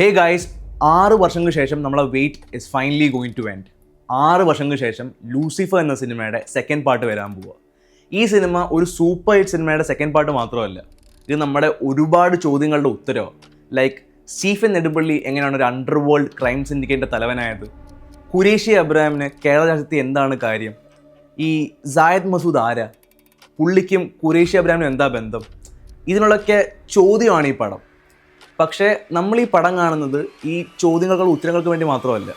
Hey guys ആറ് വർഷങ്ങൾക്ക് ശേഷം നമ്മളെ wait is finally going to end ആറ് വർഷങ്ങൾക്ക് ശേഷം ലൂസിഫർ എന്ന സിനിമയുടെ സെക്കൻഡ് പാർട്ട് വരാൻ പോവുക. ഈ സിനിമ ഒരു സൂപ്പർ ഹിറ്റ് സിനിമയുടെ സെക്കൻഡ് പാർട്ട് മാത്രമല്ല ഇത് നമ്മുടെ ഒരുപാട് ചോദ്യങ്ങളുടെ ഉത്തരവ്. ലൈക്ക് സ്റ്റീഫൻ നെടുമ്പള്ളി എങ്ങനെയാണ് ഒരു അണ്ടർ വേൾഡ് ക്രൈം സിൻഡിക്കേറ്റിന്റെ തലവനായത്? കുരേഷി അബ്രഹാമിന് കേരള രാജ്യത്ത് എന്താണ് കാര്യം? ഈ സായദ് മസൂദ് ആരാ? പുള്ളിക്കും കുരേഷി അബ്രഹാമിനും എന്താ ബന്ധം? ഇതിനുള്ളൊക്കെ ചോദ്യമാണ് ഈ പടം. പക്ഷേ നമ്മൾ ഈ പടം കാണുന്നത് ഈ ചോദ്യങ്ങൾക്കുള്ള ഉത്തരങ്ങൾക്ക് വേണ്ടി മാത്രമല്ല.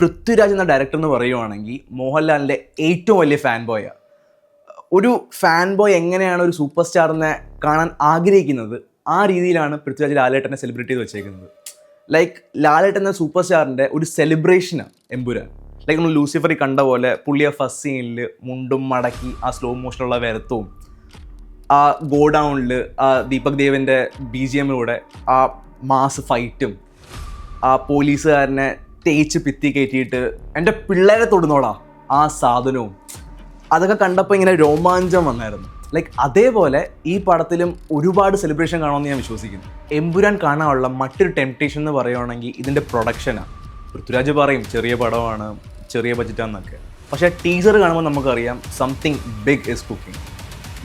പൃഥ്വിരാജ് എന്ന ഡയറക്ടർ എന്ന് പറയുവാണെങ്കിൽ മോഹൻലാലിന്റെ ഏറ്റവും വലിയ ഫാൻ ബോയാണ് ഒരു ഫാൻ ബോയ് എങ്ങനെയാണ് ഒരു സൂപ്പർ സ്റ്റാറിനെ കാണാൻ ആഗ്രഹിക്കുന്നത്? ആ രീതിയിലാണ് പൃഥ്വിരാജ് ലാലേട്ടനെ സെലിബ്രേറ്റ് ചെയ്ത് വെച്ചേക്കുന്നത്. ലൈക്ക് ലാലേട്ടൻ എന്ന സൂപ്പർ സ്റ്റാറിന്റെ ഒരു സെലിബ്രേഷനാണ് എമ്പുരാൻ. ലൈക്ക് നമ്മൾ ലൂസിഫറി കണ്ട പോലെ പുള്ളിയെ ഫസ്റ്റ് സീനിൽ മുണ്ടും മടക്കി ആ സ്ലോ മോഷനുള്ള വരത്തവും ആ ഗോഡൗണിൽ ആ ദീപക് ദേവിന്റെ ബി ജി എമ്മിലൂടെ ആ മാസ് ഫൈറ്റും ആ പോലീസുകാരനെ തേച്ച് പിത്തി കയറ്റിയിട്ട് എന്റെ പിള്ളേരെ തൊടുന്നോടാ ആ സാധനവും. അതൊക്കെ കണ്ടപ്പോൾ ഇങ്ങനെ രോമാഞ്ചം വന്നായിരുന്നു. ലൈക്ക് അതേപോലെ ഈ പടത്തിലും ഒരുപാട് സെലിബ്രേഷൻ കാണുമെന്ന് ഞാൻ വിശ്വസിക്കുന്നു. എമ്പുരാൻ കാണാനുള്ള മറ്റൊരു ടെംപ്റ്റേഷൻ എന്ന് പറയുകയാണെങ്കിൽ ഇതിന്റെ പ്രൊഡക്ഷനാണ് പൃഥ്വിരാജ് പറയും ചെറിയ പടമാണ് ചെറിയ ബജറ്റാണെന്നൊക്കെ പക്ഷേ ടീസർ കാണുമ്പോൾ നമുക്കറിയാം something big is cooking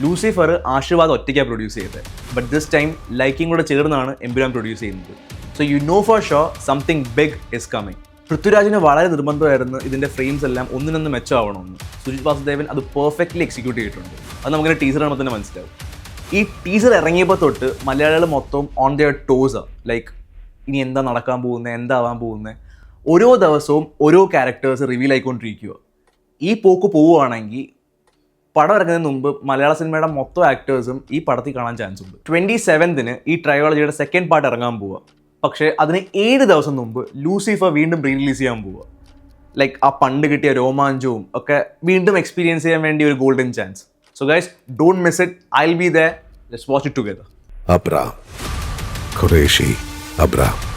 Lucifer Aashirvad ഒറ്റയ്ക്കാണ് പ്രൊഡ്യൂസ് ചെയ്തത്. ബട്ട് ദിസ് ടൈം ലൈക്കിംഗ് കൂടെ ചേർന്നാണ് എമ്പുരാൻ പ്രൊഡ്യൂസ് ചെയ്യുന്നത്. So you know for sure something big is coming പൃഥ്വിരാജിന് വളരെ നിർബന്ധമായിരുന്നു ഇതിന്റെ ഫ്രെയിംസ് എല്ലാം ഒന്നിനൊന്ന് മെച്ചമാവണമെന്ന് സുജിത് വാസുദേവൻ അത് പെർഫെക്റ്റ്ലി എക്സിക്യൂട്ട് ചെയ്തിട്ടുണ്ട്. അത് നമുക്കൊരു ടീസർ കാണുമ്പോൾ തന്നെ മനസ്സിലാവും. ഈ ടീസർ ഇറങ്ങിയപ്പോൾ തൊട്ട് മലയാളികൾ മൊത്തം ഓൺ ദിയർ ടോസ് ലൈക്ക് ഇനി എന്താ നടക്കാൻ പോകുന്നത് എന്താവാൻ പോകുന്നത് ഓരോ ദിവസവും ഓരോ ക്യാരക്ടേഴ്സ് റിവീൽ ആയിക്കൊണ്ടിരിക്കുക ഈ പോക്ക് പോവുകയാണെങ്കിൽ പടം ഇറങ്ങുന്നതിന് മുമ്പ് മലയാള സിനിമയുടെ മൊത്തം ആക്ടേഴ്സും ഈ പടത്തിൽ കാണാൻ ചാൻസ് ഉണ്ട്. ട്വന്റി സെവൻത്തിന് ഈ ട്രയോളജിയുടെ സെക്കൻഡ് പാർട്ട് ഇറങ്ങാൻ പോവുക പക്ഷേ അതിന് ഏഴ് ദിവസം മുമ്പ് ലൂസിഫർ വീണ്ടും റീ റിലീസ് ചെയ്യാൻ പോവുക ലൈക്ക് ആ പണ്ട് കിട്ടിയ രോമാഞ്ചവും ഒക്കെ വീണ്ടും എക്സ്പീരിയൻസ് ചെയ്യാൻ വേണ്ടി ഒരു golden chance so guys don't miss it I be the let's watch it together Abram. Qureshi Abra.